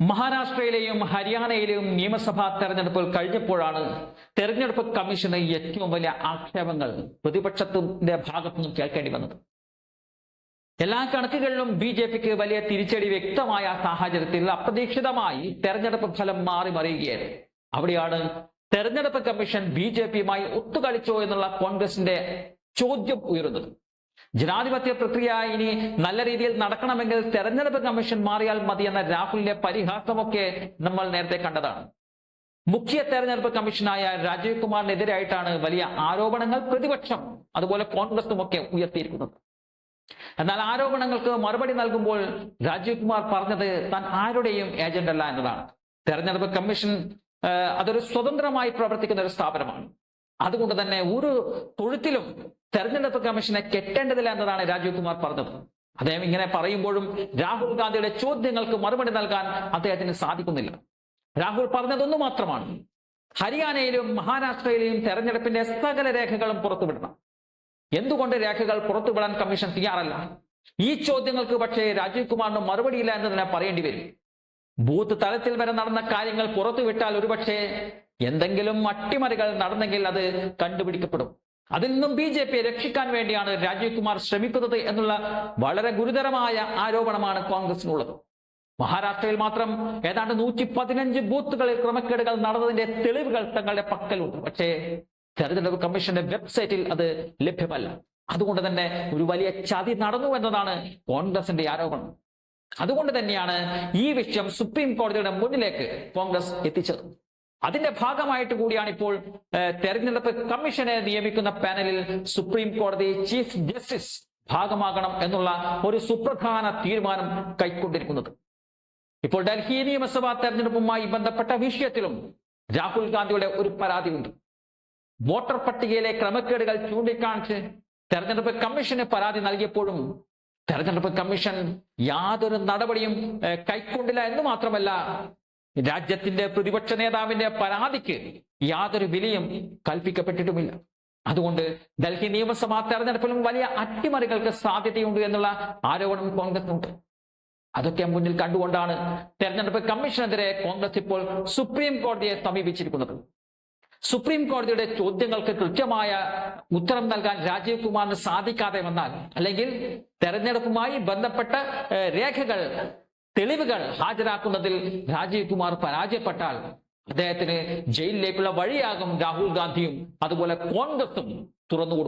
മഹാരാഷ്ട്രയിലെയും ഹരിയാനയിലെയും നിയമസഭാ തെരഞ്ഞെടുപ്പുകൾ കഴിഞ്ഞപ്പോഴാണ് തെരഞ്ഞെടുപ്പ് കമ്മീഷന് ഏറ്റവും വലിയ ആക്ഷേപങ്ങൾ പ്രതിപക്ഷത്തിന്റെ ഭാഗത്തു നിന്നും കേൾക്കേണ്ടി വന്നത്. എല്ലാ കണക്കുകളിലും ബി ജെ പിക്ക് വലിയ തിരിച്ചടി വ്യക്തമായ സാഹചര്യത്തിൽ അപ്രതീക്ഷിതമായി തെരഞ്ഞെടുപ്പ് ഫലം മാറി മറിയുകയാണ്. അവിടെയാണ് തെരഞ്ഞെടുപ്പ് കമ്മീഷൻ ബി ജെ പിയുമായി ഒത്തുകളിച്ചോ എന്നുള്ള കോൺഗ്രസിന്റെ ചോദ്യം ഉയരുന്നത്. ജനാധിപത്യ പ്രക്രിയ ഇനി നല്ല രീതിയിൽ നടക്കണമെങ്കിൽ തെരഞ്ഞെടുപ്പ് കമ്മീഷൻ മാറിയാൽ മതി എന്ന രാഹുലിന്റെ പരിഹാസമൊക്കെ നമ്മൾ നേരത്തെ കണ്ടതാണ്. മുഖ്യ തെരഞ്ഞെടുപ്പ് കമ്മീഷനായ രാജീവ് കുമാറിനെതിരായിട്ടാണ് വലിയ ആരോപണങ്ങൾ പ്രതിപക്ഷം അതുപോലെ കോൺഗ്രസും ഒക്കെ ഉയർത്തിയിരിക്കുന്നത്. എന്നാൽ ആരോപണങ്ങൾക്ക് മറുപടി നൽകുമ്പോൾ രാജീവ് കുമാർ പറഞ്ഞത് താൻ ആരുടെയും ഏജന്റ് അല്ല എന്നതാണ്. തെരഞ്ഞെടുപ്പ് കമ്മീഷൻ അതൊരു സ്വതന്ത്രമായി പ്രവർത്തിക്കുന്ന ഒരു സ്ഥാപനമാണ്. അതുകൊണ്ട് തന്നെ ഒരു തൊഴുത്തിലും തെരഞ്ഞെടുപ്പ് കമ്മീഷനെ കെട്ടേണ്ടതില്ല എന്നതാണ് രാജീവ് കുമാർ പറഞ്ഞത്. അദ്ദേഹം ഇങ്ങനെ പറയുമ്പോഴും രാഹുൽ ഗാന്ധിയുടെ ചോദ്യങ്ങൾക്ക് മറുപടി നൽകാൻ അദ്ദേഹത്തിന് സാധിക്കുന്നില്ല. രാഹുൽ പറഞ്ഞതൊന്നു മാത്രമാണ്. ഹരിയാനയിലും മഹാരാഷ്ട്രയിലെയും തെരഞ്ഞെടുപ്പിന്റെ സകല രേഖകളും പുറത്തുവിടണം. എന്തുകൊണ്ട് രേഖകൾ പുറത്തുവിടാൻ കമ്മീഷൻ തയ്യാറല്ല? ഈ ചോദ്യങ്ങൾക്ക് പക്ഷേ രാജീവ് കുമാറിന് മറുപടിയില്ല എന്ന് തന്നെ പറയേണ്ടി വരും. ബൂത്ത് തലത്തിൽ വരെ നടന്ന കാര്യങ്ങൾ പുറത്തുവിട്ടാൽ ഒരുപക്ഷെ എന്തെങ്കിലും അട്ടിമറികൾ നടന്നെങ്കിൽ അത് കണ്ടുപിടിക്കപ്പെടും. അതിൽ നിന്നും ബി ജെ പിയെ രക്ഷിക്കാൻ വേണ്ടിയാണ് രാജീവ് കുമാർ ശ്രമിക്കുന്നത് എന്നുള്ള വളരെ ഗുരുതരമായ ആരോപണമാണ് കോൺഗ്രസിനുള്ളത്. മഹാരാഷ്ട്രയിൽ മാത്രം ഏതാണ്ട് നൂറ്റി പതിനഞ്ച് ബൂത്തുകളിൽ ക്രമക്കേടുകൾ നടന്നതിന്റെ തെളിവുകൾ തങ്ങളുടെ പക്കലുണ്ട്. പക്ഷേ തെരഞ്ഞെടുപ്പ് കമ്മീഷന്റെ വെബ്സൈറ്റിൽ അത് ലഭ്യമല്ല. അതുകൊണ്ട് തന്നെ ഒരു വലിയ ചതി നടന്നു എന്നതാണ് കോൺഗ്രസിന്റെ ആരോപണം. അതുകൊണ്ട് തന്നെയാണ് ഈ വിഷയം സുപ്രീം കോടതിയുടെ മുന്നിലേക്ക് കോൺഗ്രസ് എത്തിച്ചത്. അതിന്റെ ഭാഗമായിട്ട് കൂടിയാണ് ഇപ്പോൾ തെരഞ്ഞെടുപ്പ് കമ്മീഷനെ നിയമിക്കുന്ന പാനലിൽ സുപ്രീം കോടതി ചീഫ് ജസ്റ്റിസ് ഭാഗമാകണം എന്നുള്ള ഒരു സുപ്രധാന തീരുമാനം കൈക്കൊണ്ടിരിക്കുന്നത്. ഇപ്പോൾ ഡൽഹി നിയമസഭാ തെരഞ്ഞെടുപ്പുമായി ബന്ധപ്പെട്ട വിഷയത്തിലും രാഹുൽ ഗാന്ധിയുടെ ഒരു പരാതിയുണ്ട്. വോട്ടർ പട്ടികയിലെ ക്രമക്കേടുകൾ ചൂണ്ടിക്കാണിച്ച് തെരഞ്ഞെടുപ്പ് കമ്മീഷന് പരാതി നൽകിയപ്പോഴും തെരഞ്ഞെടുപ്പ് കമ്മീഷൻ യാതൊരു നടപടിയും കൈക്കൊണ്ടില്ല എന്ന് മാത്രമല്ല രാജ്യത്തിന്റെ പ്രതിപക്ഷ നേതാവിന്റെ പരാതിക്ക് യാതൊരു വിലയും കൽപ്പിക്കപ്പെട്ടിട്ടുമില്ല. അതുകൊണ്ട് ഡൽഹി നിയമസഭാ തെരഞ്ഞെടുപ്പിലും വലിയ അട്ടിമറികൾക്ക് സാധ്യതയുണ്ട് എന്നുള്ള ആരോപണം കോൺഗ്രസിനുണ്ട്. അതൊക്കെ മുന്നിൽ കണ്ടുകൊണ്ടാണ് തെരഞ്ഞെടുപ്പ് കമ്മീഷനെതിരെ കോൺഗ്രസ് ഇപ്പോൾ സുപ്രീം കോടതിയെ സമീപിച്ചിരിക്കുന്നത്. സുപ്രീം കോടതിയുടെ ചോദ്യങ്ങൾക്ക് കൃത്യമായ ഉത്തരം നൽകാൻ രാജീവ് കുമാറിന് സാധിക്കാതെ വന്നാൽ അല്ലെങ്കിൽ തെരഞ്ഞെടുപ്പുമായി ബന്ധപ്പെട്ട രേഖകൾ തെളിവുകൾ ഹാജരാക്കുന്നതിൽ രാജീവ് കുമാർ പരാജയപ്പെട്ടാൽ അദ്ദേഹത്തിന് ജയിലിലേക്കുള്ള വഴിയാകും രാഹുൽ ഗാന്ധിയും അതുപോലെ കോൺഗ്രസും തുറന്നുകൊടുക്കും.